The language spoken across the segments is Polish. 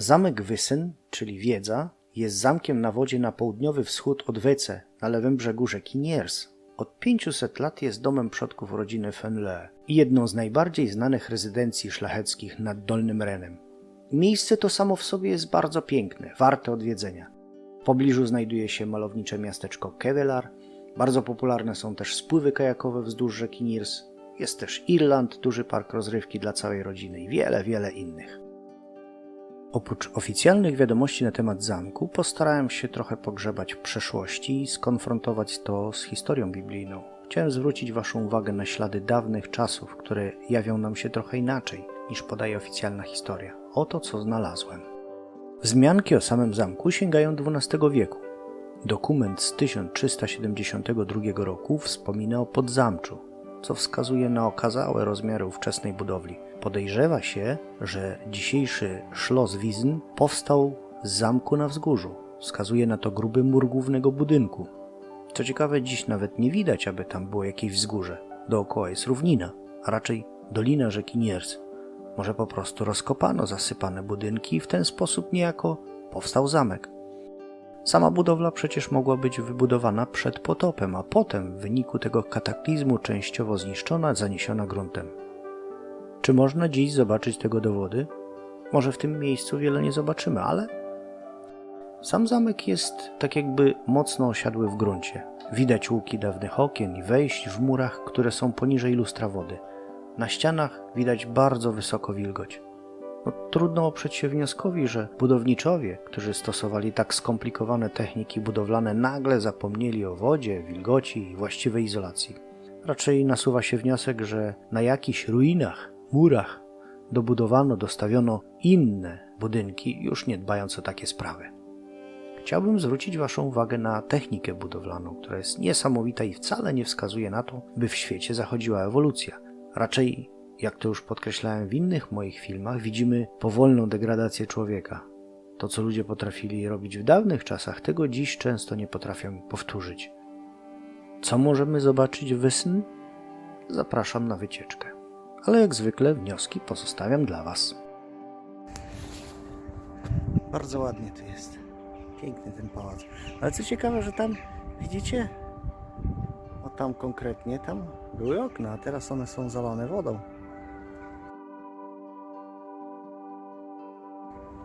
Zamek Wysyn, czyli Wiedza, jest zamkiem na wodzie na południowy wschód od Wece, na lewym brzegu rzeki Niers. Od 500 lat jest domem przodków rodziny Fenle i jedną z najbardziej znanych rezydencji szlacheckich nad Dolnym Renem. Miejsce to samo w sobie jest bardzo piękne, warte odwiedzenia. W pobliżu znajduje się malownicze miasteczko Kevelar, bardzo popularne są też spływy kajakowe wzdłuż rzeki Nirs, jest też Irland, duży park rozrywki dla całej rodziny i wiele, wiele innych. Oprócz oficjalnych wiadomości na temat zamku, postarałem się trochę pogrzebać w przeszłości i skonfrontować to z historią biblijną. Chciałem zwrócić Waszą uwagę na ślady dawnych czasów, które jawią nam się trochę inaczej niż podaje oficjalna historia. Oto co znalazłem. Wzmianki o samym zamku sięgają XII wieku. Dokument z 1372 roku wspomina o podzamczu, co wskazuje na okazałe rozmiary ówczesnej budowli. Podejrzewa się, że dzisiejszy Schloss Wiesn powstał z zamku na wzgórzu. Wskazuje na to gruby mur głównego budynku. Co ciekawe, dziś nawet nie widać, aby tam było jakieś wzgórze. Dookoła jest równina, a raczej dolina rzeki Niers. Może po prostu rozkopano zasypane budynki i w ten sposób niejako powstał zamek. Sama budowla przecież mogła być wybudowana przed potopem, a potem w wyniku tego kataklizmu częściowo zniszczona, zaniesiona gruntem. Czy można dziś zobaczyć tego dowody? Może w tym miejscu wiele nie zobaczymy, ale sam zamek jest tak jakby mocno osiadły w gruncie. Widać łuki dawnych okien i wejść w murach, które są poniżej lustra wody. Na ścianach widać bardzo wysoko wilgoć. No, trudno oprzeć się wnioskowi, że budowniczowie, którzy stosowali tak skomplikowane techniki budowlane, nagle zapomnieli o wodzie, wilgoci i właściwej izolacji. Raczej nasuwa się wniosek, że na jakichś ruinach, murach dobudowano, dostawiono inne budynki, już nie dbając o takie sprawy. Chciałbym zwrócić Waszą uwagę na technikę budowlaną, która jest niesamowita i wcale nie wskazuje na to, by w świecie zachodziła ewolucja. Raczej jak to już podkreślałem w innych moich filmach, widzimy powolną degradację człowieka. To, co ludzie potrafili robić w dawnych czasach, tego dziś często nie potrafią powtórzyć. Co możemy zobaczyć w Wysn? Zapraszam na wycieczkę. Ale jak zwykle wnioski pozostawiam dla Was. Bardzo ładnie tu jest. Piękny ten pałac. Ale co ciekawe, że tam, widzicie? O tam konkretnie, tam były okna, a teraz one są zalane wodą.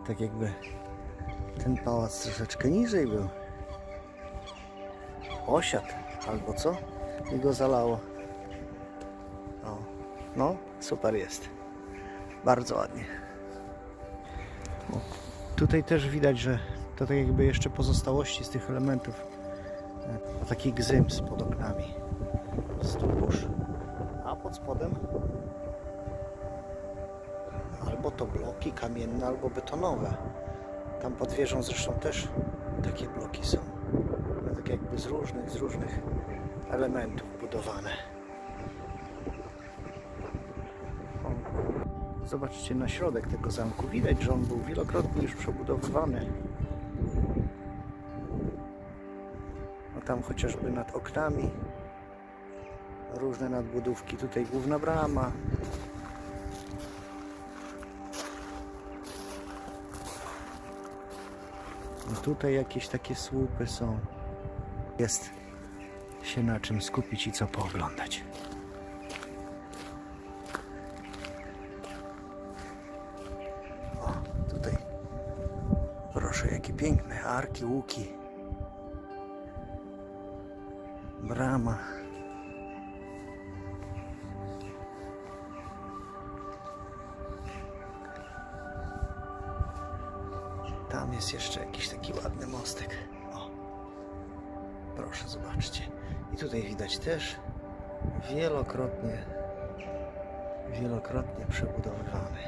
Tak jakby ten pałac troszeczkę niżej był. Osiadł albo co? I go zalało. No, no super jest. Bardzo ładnie. O, tutaj też widać, że to tak jakby jeszcze pozostałości z tych elementów. A taki gzyms pod oknami. Wzdłuż. A pod spodem bloki kamienne, albo betonowe. Tam pod wieżą zresztą też takie bloki są. One tak jakby z różnych, z różnych elementów budowane. Zobaczcie na środek tego zamku. Widać, że on był wielokrotnie już przebudowywany. No tam chociażby nad oknami różne nadbudówki. Tutaj główna brama, No tutaj jakieś takie słupy są. Jest się na czym skupić i co pooglądać. O, tutaj proszę, jakie piękne arki, łuki. Brama. Jest jeszcze jakiś taki ładny mostek. O. Proszę, zobaczcie. I tutaj widać też wielokrotnie, wielokrotnie przebudowywany.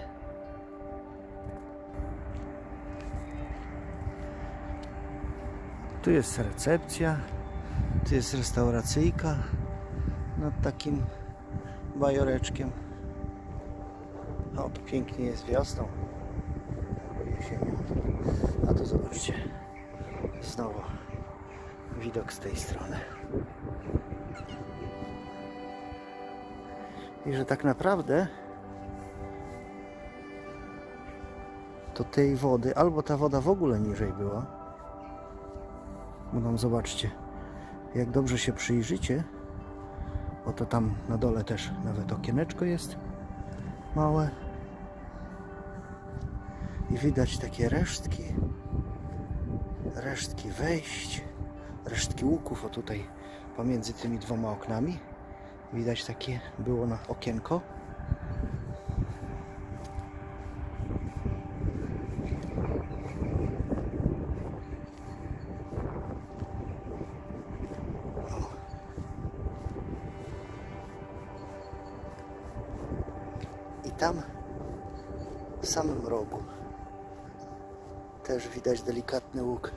Tu jest recepcja, tu jest restauracyjka nad takim bajoreczkiem. O, pięknie jest wiosną zobaczcie, znowu widok z tej strony. I że tak naprawdę to tej wody, albo ta woda w ogóle niżej była. Bo tam zobaczcie, jak dobrze się przyjrzycie, oto tam na dole też nawet okieneczko jest małe. I widać takie resztki, resztki wejść, resztki łuków, o tutaj pomiędzy tymi dwoma oknami. Widać takie było na okienko. I tam w samym rogu też widać delikatny łuk.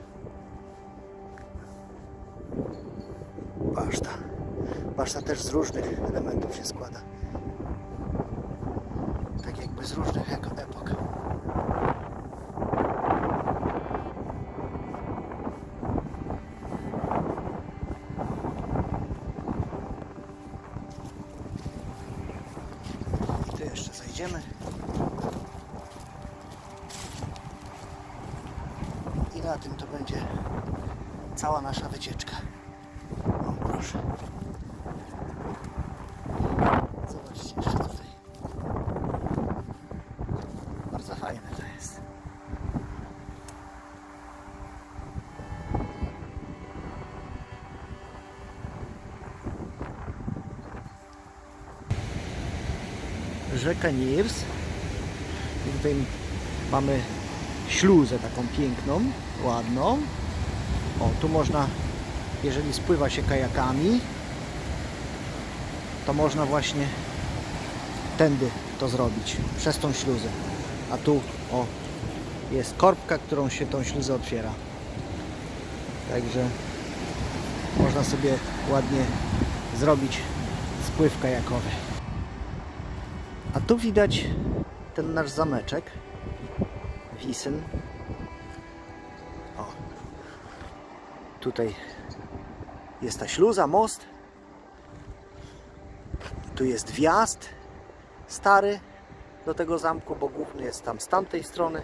Baszta. Baszta też z różnych elementów się składa. Tak jakby z różnych epok. I tu jeszcze zajdziemy. I na tym to będzie cała nasza wycieczka. Rzeka Niers. I tutaj mamy śluzę taką piękną, ładną. O, tu można, jeżeli spływa się kajakami, to można właśnie tędy to zrobić, przez tą śluzę. A tu, o, jest korbka, którą się tą śluzę otwiera. Także można sobie ładnie zrobić spływ kajakowy. A tu widać ten nasz zameczek. Wisyn. O. Tutaj jest ta śluza, most. Tu jest wjazd stary do tego zamku, bo główny jest tam z tamtej strony.